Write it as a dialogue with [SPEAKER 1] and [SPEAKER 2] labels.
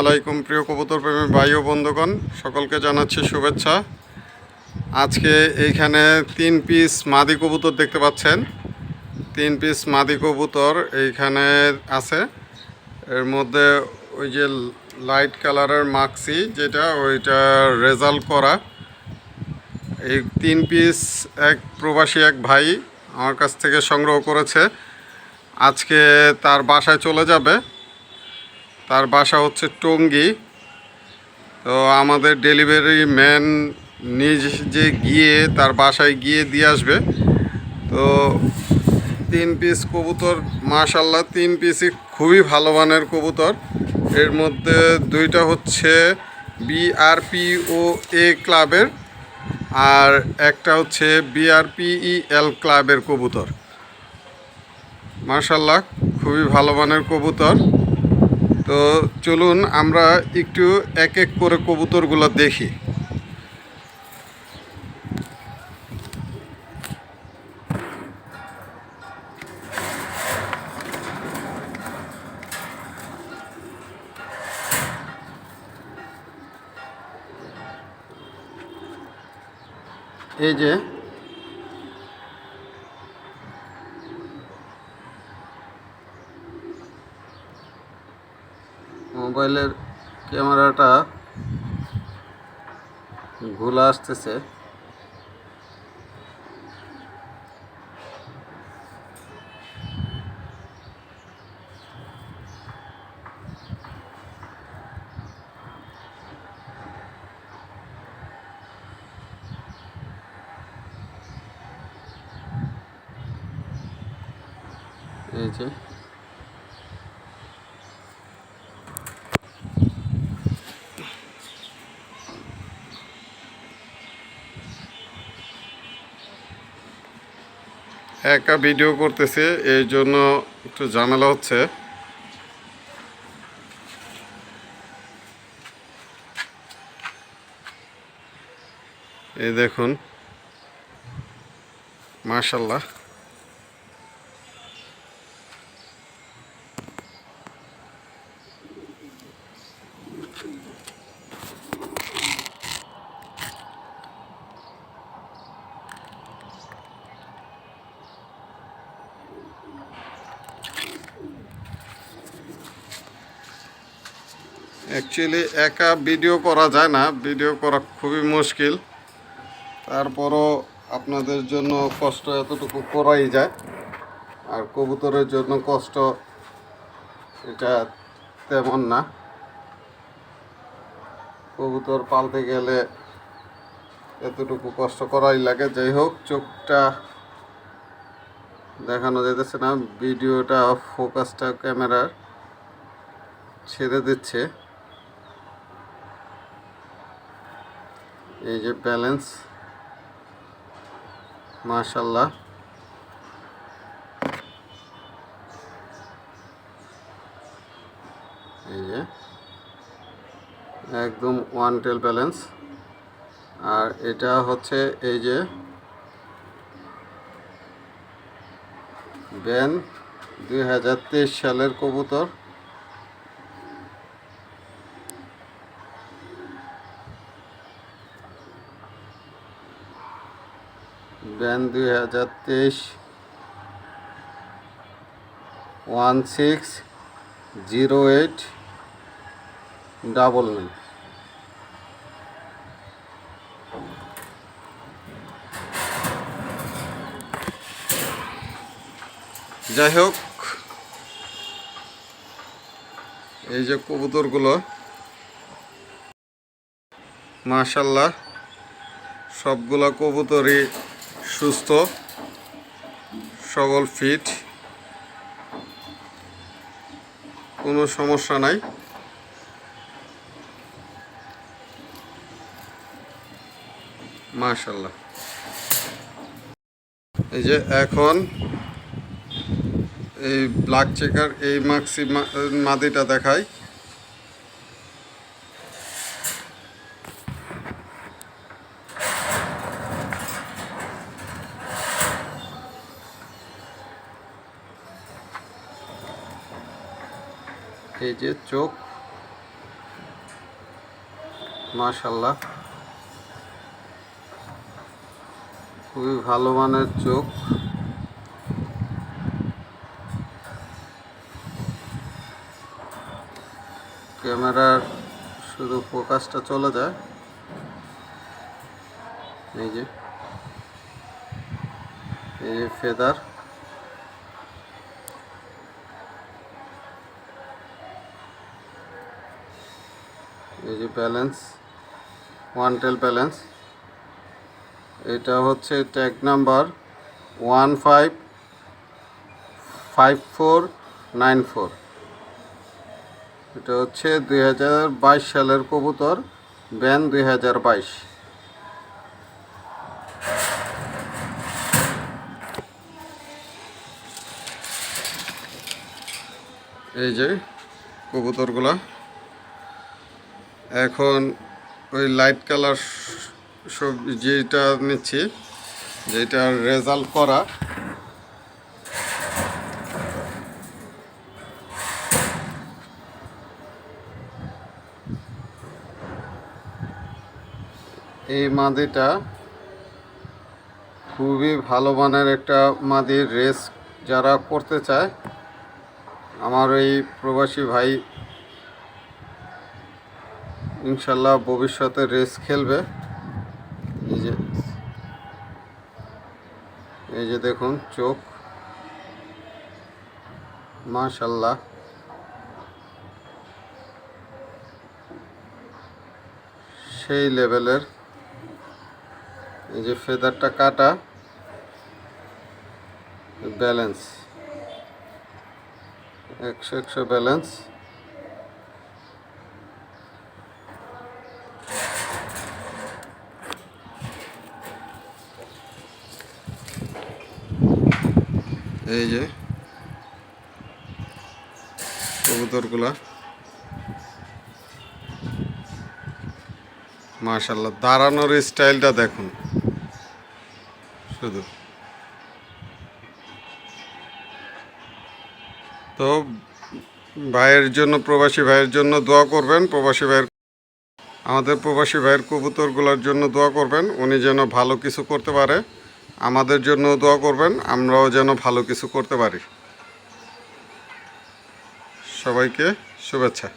[SPEAKER 1] আলাইকুম প্রিয় কবুতর প্রেমী ভাই ও বন্ধুগণ, সকলকে জানাচ্ছি শুভেচ্ছা। আজকে এইখানে তিন পিস মাদি কবুতর দেখতে পাচ্ছেন। তিন পিস মাদি কবুতর এইখানে আছে। এর মধ্যে ওই যে লাইট কালারের মাক্সি, যেটা ওইটা রেজাল্ট করা। এই তিন পিস এক প্রবাসী এক ভাই আমার কাছ থেকে সংগ্রহ করেছে। আজকে তার বাসায় চলে যাবে। তার বাসা হচ্ছে টঙ্গি। তো আমাদের ডেলিভারি ম্যান নিজে গিয়ে তার বাসায় গিয়ে দিয়ে আসবে। তো তিন পিস কবুতর মাশাল্লাহ তিন পিসই খুবই ভালো মানের কবুতর। এর মধ্যে দুইটা হচ্ছে বিআরপি ও এ ক্লাবের আর একটা হচ্ছে বিআরপিই এল ক্লাবের কবুতর। মাশাল্লাহ খুবই ভালো মানের কবুতর। তো চলুন আমরা একটু এক এক করে কবুতরগুলো দেখি। এই যে মোবাইলের ক্যামেরাটা ঘোলা আসতেছে। এই যে। একা ভিডিও করতেছে এই জন্য একটু ঝামেলা হচ্ছে। এই দেখুন মাশাল্লাহ অ্যাকচুয়ালি একা ভিডিও করা যায় না। ভিডিও করা খুবই মুশকিল। তারপরও আপনাদের জন্য কষ্ট এতটুকু করাই যায়। আর কবুতরের জন্য কষ্ট এটা তেমন না। কবুতর পালতে গেলে এতটুকু কষ্ট করাই লাগে। যাই হোক, চোখটা দেখানো যেতেছে না। ভিডিওটা ফোকাসটা ক্যামেরার ছেড়ে দিচ্ছে। এই যে ব্যালেন্স মাশাল্লাহ এই যে, একদম ওয়ান টেল ব্যালেন্স আর এটা হচ্ছে এই যে ব্যান দুই হাজার তেইশ সালের কবুতর। ব্যান দুই হাজার তেইশ। One six zero eight. Double nine. যাই হোক, এই যে কবুতরগুলো, মাশাল্লাহ, সবগুলা কবুতরই সুস্থ, সবল ফিট কোনো সমস্যা নাই। মাশাল্লাহ এই যে এখন এই ব্ল্যাক চেকার এই মাক্সি মাদিটা দেখায় এই যে চোখ। মাশাল্লাহ খুবই ভালো মানের চোখ। ক্যামেরার শুধু ফোকাসটা চলে যায়। এই যে। এই যে ফেদার। এই যে ব্যালেন্স ওয়ান টেল ব্যালেন্স এটা হচ্ছে tag number one five five four nine four এটা হচ্ছে দুই হাজার বাইশ সালের কবুতর ব্যান দুই হাজার বাইশ। এই যে কবুতরগুলা। এখন ওই লাইট কালার সব যেটা নিচ্ছি যেটা রেজাল্ট করা, এই মাদিটা খুবই ভালো মানের একটা মাদির রেস যারা করতে চায়, আমার এই প্রবাসী ভাই ইনশাল্লাহ ভবিষ্যতে রেস খেলবে। এই যে এই যে দেখুন চোখ। মাশাল্লাহ। সেই লেভেলের এই যে ফেদারটা কাটা। ব্যালেন্স। একশো একশো ব্যালেন্স। এই যে কবুতরগুলা। মাশাল্লাহ দাঁড়ানোর স্টাইলটা দেখুন। শুধু। তো ভাইয়ের জন্য, প্রবাসী ভাইয়ের জন্য দোয়া করবেন। প্রবাসী ভাইয়ের আমাদের প্রবাসী ভাইয়ের কবুতরগুলোর জন্য দোয়া করবেন। উনি যেন ভালো কিছু করতে পারে। আমাদের জন্য দোয়া করবেন আমরাও যেন ভালো কিছু করতে পারি। সবাইকে শুভেচ্ছা।